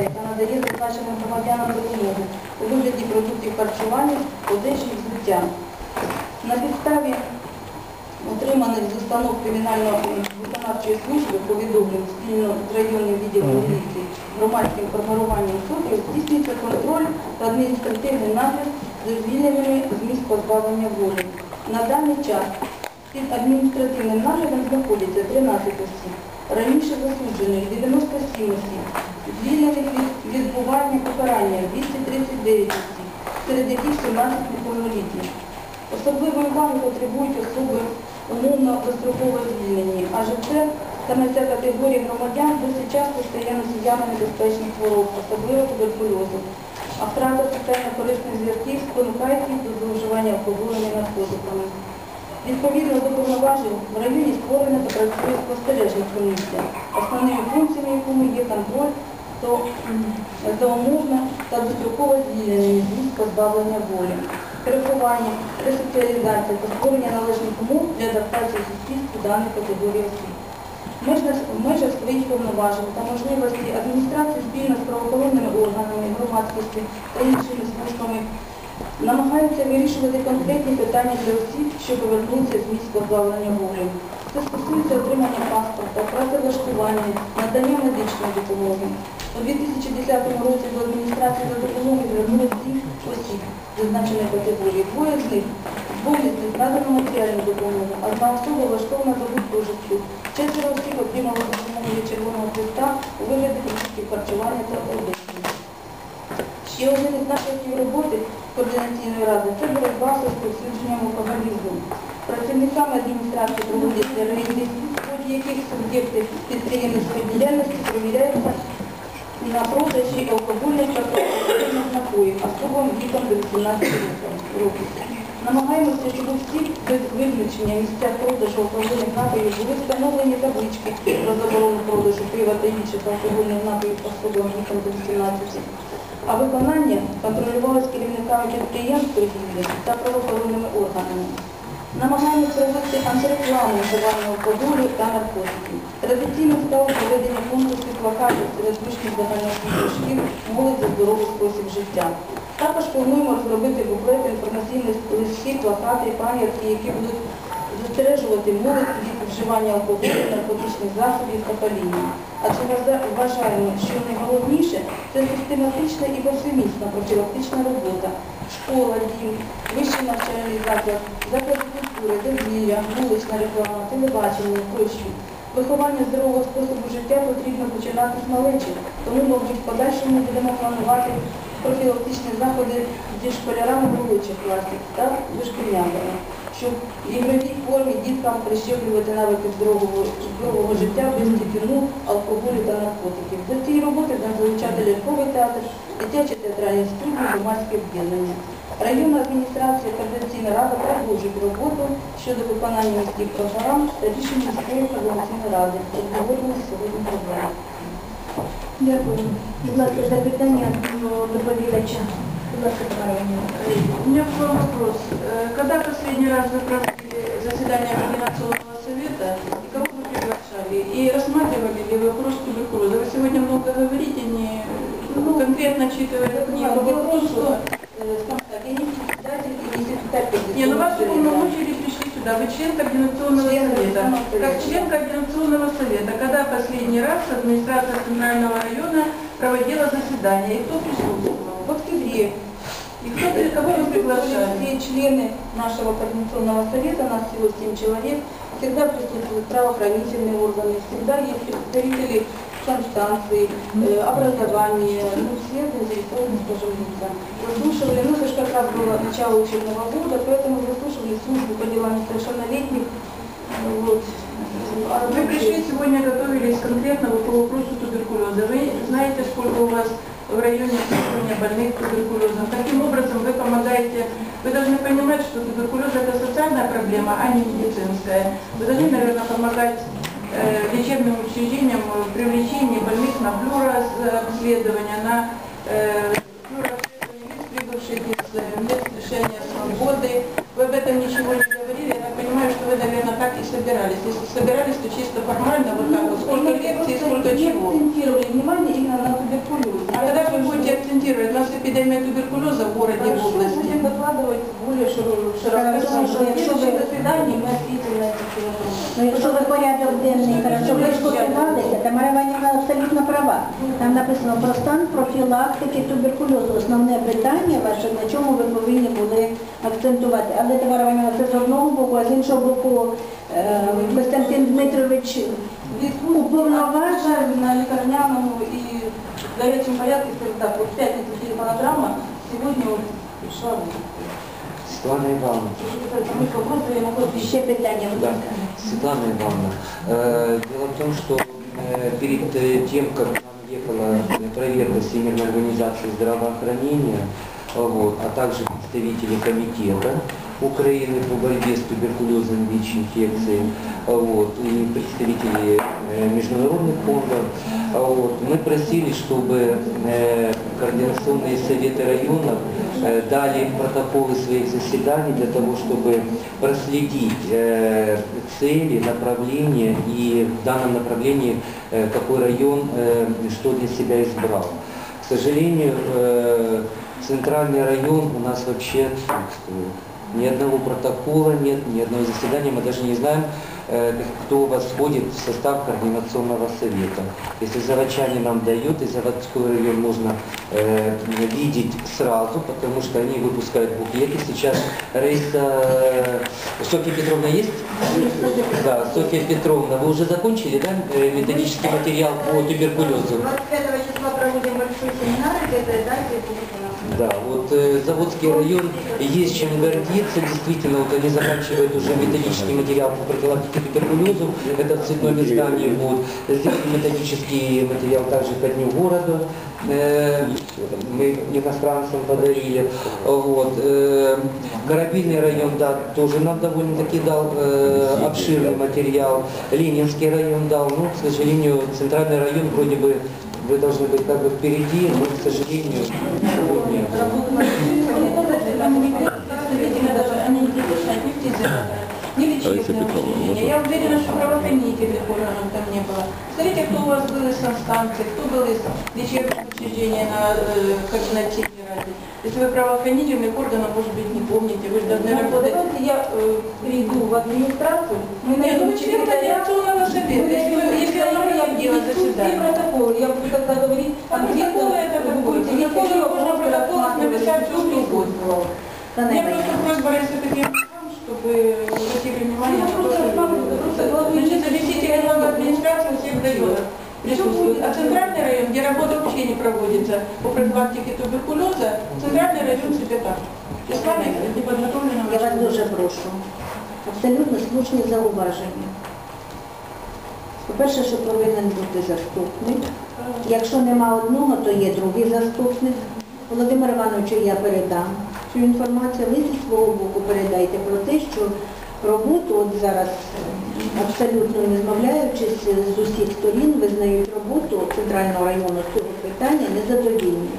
яка надає зазначеним громадянам допомогу у вигляді продуктів харчування, одежі і взуття. На підставі отриманих з установ кримінальної виконавчої служби повідомлень спільно з районним відділом міліції громадським формуванням соків здійснюється контроль та адміністративний нагляд за звільненими з місць позбавлення волі. На даний час під адміністративним наглядом знаходяться 13 осіб. Раніше засуджених 97 осіб, звільнених від відбування покарання 239 осіб, серед яких 17 неповнолітніх. Особливої уваги потребують особи умовно достроково звільнені, адже це саме ця категорія громадян досить часто стає носіями небезпечних хвороб, особливо туберкульозу. А втрата соціально корисних зв'язків спонукає їх до зловживання алкоголем і наркотиками. Відповідно до повноважень в районі створена та працює спостережна комісія, основними функціями якому є контроль за умовно та достроково звільненими з місць позбавлення волі, коригування, ресоціалізація та створення належних умов для адаптації суспільству даної категорії осіб. В межах своїх повноважень та можливості адміністрації спільно з правоохоронними органами, громадськості та іншими службами намагаються вирішувати конкретні питання для осіб, що повернуться з місць позбавлення волі. Це стосується отримання паспорта, працевлаштування, надання медичної допомоги. У 2010 році до адміністрації за допомогою звернулося сім осіб зазначеної категорії. Двоє з них них надано матеріальну допомогу, одна особа влаштована до гуртожитку. Четверо осіб отримали допомогу від Червоного Христа у вигляді харчування та одягу. Ще один із напрямків роботи координаційної ради це боротьба з розповсюдженням алкоголізму. Працівниками адміністрації проводяться рейди, в яких суб'єкти підприємницької діяльності перевіряються на продажі алкогольних та алкогольних напоїв особам віком до 18 років. Намагаємося, щоб у всіх без виключення місцях продажу алкогольних напоїв були встановлені таблички про заборону продажу пива та інших алкогольних напоїв особам до 18 а виконання контролювалось керівниками підприємств торгівлі та правоохоронними органами. Намагаємося проводити антирекламу вживання алкоголю та наркотиків. Традиційно стало проведення конкурсів плакатів серед вишніх загальноосвітніх шкіл молодь за здоровий спосіб життя. Також плануємо розробити буклети, інформаційні листки, плакати, пам'ятки, які будуть застережувати молодь вживання алкоголю, наркотичних засобів та паління. Адже вважа- вважаємо, що найголовніше це систематична і повсемісна профілактична робота. Школа, дім, вищий навчальний заклад, заклади культури, дозвілля, вулична реклама, телебачення тощо. Виховання здорового способу життя потрібно починати з малечі, тому, мабуть, в подальшому будемо планувати профілактичні заходи зі школярами молодших класів та дошкільнятами, щоб в ігровій формі діткам прищеплювати навики здорового, здорового життя без тютюну, алкоголю та наркотиків. До цієї роботи залучати ляльковий театр, дитячі театральні студії, громадське об'єднання. Районна адміністрація координаційна рада продовжують роботу щодо виконання міських програм та рішень міської координаційної ради. Обговорювали сьогодні проблеми. Дякую. Будь ласка, запитання до доповідача. У меня вам вопрос. Э, Когда последний раз вы проводили заседание Координационного совета и кого вы приглашали? И рассматривали ли вопрос туберкулеза? Вы сегодня много говорите, не ну, конкретно отчитывая не по вопросу. Э, скажем так, я не ну вас Совета. уполномочили пришли сюда. Вы член Координационного Член совета. Как член Координационного совета, когда последний раз администрация Центрального района проводила заседание? И кто присутствовал? В октябре И кто, кого вы приглашали? все члены нашего координационного совета, нас всего 7 человек, всегда присутствуют правоохранительные органы, всегда есть представители санстанции, э, образования, ну, все заинтересованные, скажем, лица. Заслушивали, ну, это же как раз было начало учебного года, поэтому заслушивали службу по делам несовершеннолетних. Вот. Вы пришли сегодня, готовились конкретно по вы говорили, я понимаю, что вы, наверное, так и собирались. Если собирались, то чисто формально, вот так вот, сколько лекций, сколько чего. акцентировали внимание именно на туберкулез. А когда вы будете акцентировать, у нас эпидемия туберкулеза Ну, якщо ви порядок денний хорошо вишкодувалися, Тамара Іванівна абсолютно права. Там написано про стан профілактики туберкульозу. Основне питання ваше, на чому ви повинні були акцентувати. Але Тамара Іванівна, це з одного боку, а з іншого боку, е, Костянтин Дмитрович уповноважив на лікарняному і в гарячому порядку, скажімо так, в п'ятницю телефонограма, сьогодні прийшла Светлана Ивановна. Ще питання. будь ласка. Светлана Ивановна, э, дело в том, что э, перед э, тем, как нам ехала проверка Всемирной организации здравоохранения, вот, а также представители комитета Украины по борьбе с туберкулезом ВИЧ-инфекцией, вот, и представители международных э, вот, мы просили, чтобы э, координационные советы районов э, дали протоколы своих заседаний для того, чтобы проследить э, цели, направления и в данном направлении э, какой район э, что для себя избрал. К сожалению, э, центральный район у нас вообще отсутствует. Ни одного протокола нет, ни одного заседания, мы даже не знаем, кто у вас входит в состав координационного совета. Если заводчане нам дают, и заводской район можно э, видеть сразу, потому что они выпускают буклеты. Сейчас Раиса... э, Софья Петровна есть? Да, Софья Петровна, вы уже закончили, да, э, методический материал по туберкулезу? 25 числа проводим большой семинар, где-то у нас. Да, вот э, Заводский район есть чем гордиться. Действительно, вот они заканчивают уже методический материал по профилактике туберкулезу. Это в цветном издании. Вот. Сделали методический материал также ко дню города. Э, мы иностранцам подарили. Вот. э, Корабельный район, да, тоже нам довольно-таки дал э, обширный материал. Ленинский район дал. Ну, к сожалению, центральный район вроде бы вы должны быть как бы впереди, но, к сожалению, лечебные учреждения. Я уверена, что правоохранительных органов там не было. Скажите, кто у вас был из санстанции, кто был из лечебных учреждений на э, координативной раде? Если вы правоохранительных органов, может быть, не помните, вы же должны работать. Давайте я э, перейду в администрацию. Мы Нет, ну вы член координационного совета. Если вы, если вы не делать заседание. протоколы. Я буду тогда говорить, А протоколы это какой? Протоколы можно в протоколах написать все, что угодно. Питання. просто просьба, если такие чтобы обратили внимание на то, что значит, заместитель главы администрации всех районов присутствует. А центральный район, где работа вообще не проводится по профилактике туберкулеза, центральный район так. И с вами не подготовлено. Я вас дуже прошу. Абсолютно слушні зауваження. По-перше, що повинен бути заступник. Якщо нема одного, то є другий заступник. Володимир Івановичу я передам цю інформацію. Ви зі свого боку передайте про те, що роботу от зараз е, абсолютно не змовляючись з усіх сторін, визнають роботу центрального району цього питання незадовільною.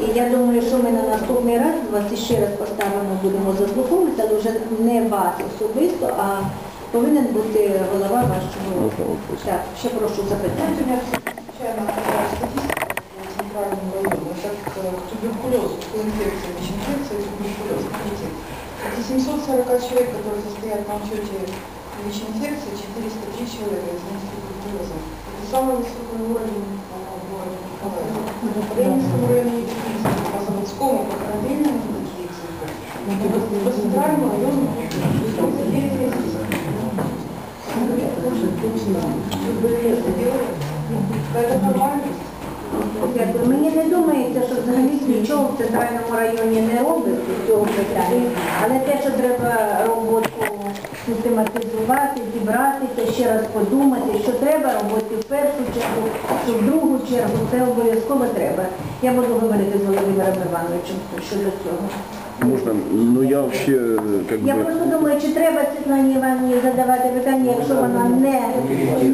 І я думаю, що ми на наступний раз вас іще раз поставимо, будемо заслуховувати, але вже не вас особисто, а повинен бути голова вашого. Так, ще прошу запитання. центральному району, как э, туберкулез, инфекция, ВИЧ-инфекция, туберкулез. Видите, это 740 человек, которые состоят на учете ВИЧ-инфекции, 403 человека из них с туберкулезом. Это самый высокий уровень по городу Николаева. Району и Пекинскому, по Заводскому, по Корабельному такие цифры. По центральному району Мені не думається, що взагалі нічого в центральному районі не робить з цього питання, але те, що треба роботу систематизувати, зібратися, ще раз подумати, що треба робити в першу чергу, що в другу чергу, це обов'язково треба. Я буду говорити з Володимиром Івановичем щодо цього. Можно, ну я вообще э, как Я бы... просто думаю, чи треба Світлані Івановні задавати питання, якщо вона не,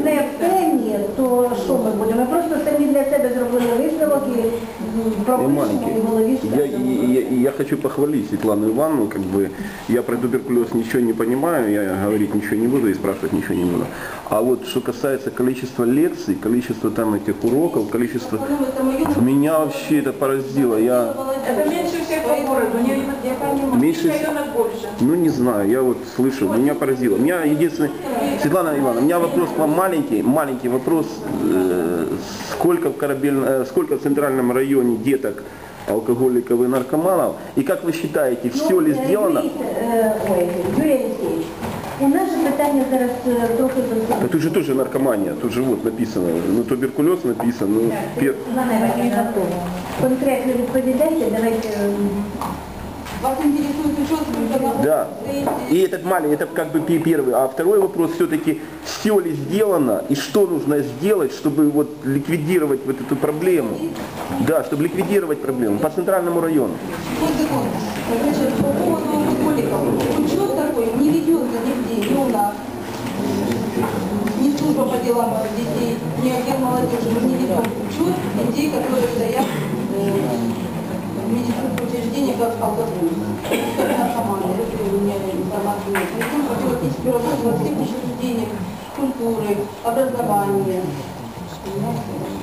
не в темі, то що ми будемо? Ми просто самі для себе зробили висновок і м, пропишемо маленький. і голові Я, скажемо. и- и- и я хочу похвалить Светлану Ивановну, как бы я про туберкулез ничего не понимаю, я говорить ничего не буду и спрашивать ничего не буду. А вот что касается количества лекций, количества там этих уроков, количества... Меня вообще это поразило. Я, Это меньше всех по городу, не, я понимаю. Меньше- больше. ну не знаю, я вот слышу, меня поразило. У меня единственный... Светлана Ивановна, у меня вопрос к вам маленький, маленький вопрос. Э, сколько в, корабель... э, сколько в центральном районе деток алкоголиков и наркоманов? И как вы считаете, все ли Ну, сделано? е, Ой, Юрій питання зараз е, трохи А тут же тоже наркомания, тут же вот написано, ну туберкулез написано, ну, пер- Івана Іванівна, конкретно відповідайте, давайте ем, Вас интересует учет телеканала? да. И этот маленький, это как бы пе- первый. А второй вопрос все-таки, все ли сделано и что нужно сделать, чтобы вот ликвидировать вот эту проблему? Да, чтобы ликвидировать проблему по центральному району. Вот секунду. Значит, по поводу алкоголиков. Не ведется нигде, ни у нас, ни служба по делам детей, ни отдел молодежи. Мы не ведем учет детей, которые стоят э, в медицинских учреждениях как алкоголь. Как наркоманы, если у меня информации нет. Мы ведем профилактическую работу во всех учреждениях культуры, образования. А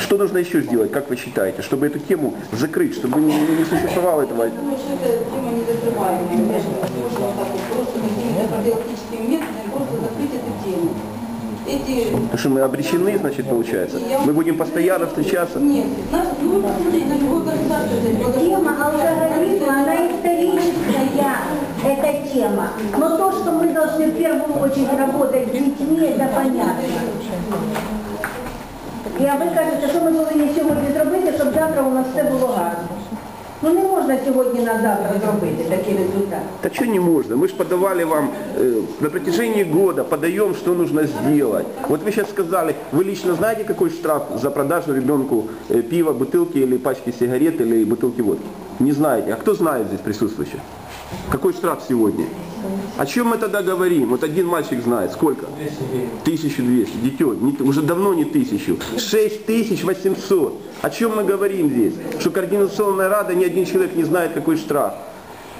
Что нужно еще сделать, как вы считаете, чтобы эту тему закрыть, чтобы не, не существовало этого? Я думаю, что эта тема не закрываемая. Конечно, можно вот так вот просто какими-то профилактическими методами просто закрыть эту тему. Эти... Потому что мы обречены, значит, получается. Мы будем постоянно встречаться. Нет, нас, ну, посмотрите, на здесь Тема алкоголизма, она историческая, эта тема. Но то, что мы должны в первую очередь работать с детьми, это понятно. І а ви кажете, що ми повинні сьогодні зробити, щоб завтра у нас все було гарно. Ну не можна сьогодні на завтра зробити такий результат. Да что не можно? Мы же подавали вам э, на протяжении года, подаем, что нужно сделать. Вот вы сейчас сказали, вы лично знаете, какой штраф за продажу ребенку э, пива, бутылки или пачки сигарет или бутылки водки? Не знаете. А кто знает здесь присутствующих? Какой штраф сегодня? О чем мы тогда говорим? Вот один мальчик знает. Сколько? 1200. Дитё, не- уже давно не 1000. 6800. О чем мы говорим здесь? Что координационная рада, ни один человек не знает, какой штраф.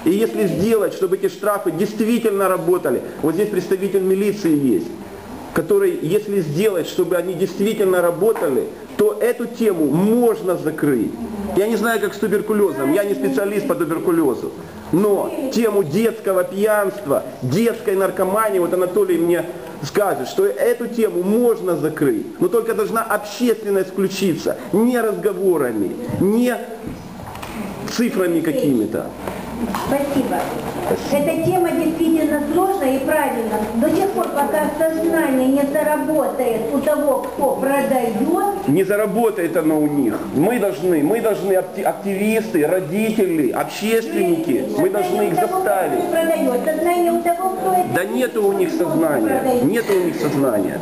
И если сделать, чтобы эти штрафы действительно работали, вот здесь представитель милиции есть, который, если сделать, чтобы они действительно работали, то эту тему можно закрыть. Я не знаю, как с туберкулезом, я не специалист по туберкулезу. Но тему детского пьянства, детской наркомании, вот Анатолий мне скажет, что эту тему можно закрыть, но только должна общественность включиться, не разговорами, не цифрами какими-то. Спасибо. Эта тема действительно сложная и правильная. До тех пор, пока сознание не заработает у того, кто продает, Не заработает оно у них. Мы должны, мы должны акти- активисты, родители, общественники, мы должны их заставить. Продает, сознание у того, кто это Да нету у них сознания, нету у них сознания.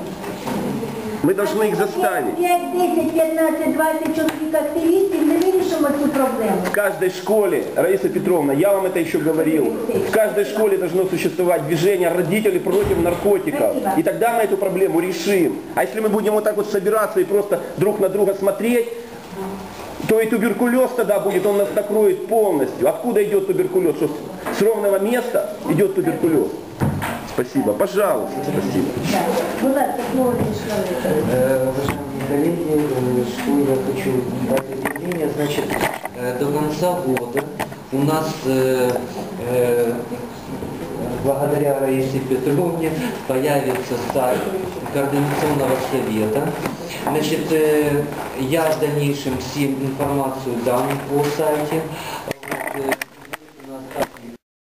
Мы должны их заставить. 5, 10, 15, 20 чоловік активістів не вирішимо цю проблему. В каждой школе, Раиса Петровна, я вам это еще говорил, в каждой школе должно существовать движение родителей против наркотиков. И тогда мы эту проблему решим. А если мы будем вот так вот собираться и просто друг на друга смотреть, то и туберкулез тогда будет, он нас накроет полностью. Откуда идет туберкулез? Что с ровного места идет туберкулез? Спасибо. Пожалуйста, спасибо. Э, Уважаемые коллеги, э, что я хочу дать объявление. Значит, э, до конца года у нас э, благодаря Раисе Петровне появится сайт Координационного совета. Значит, я в дальнейшем всем информацию дам по сайте.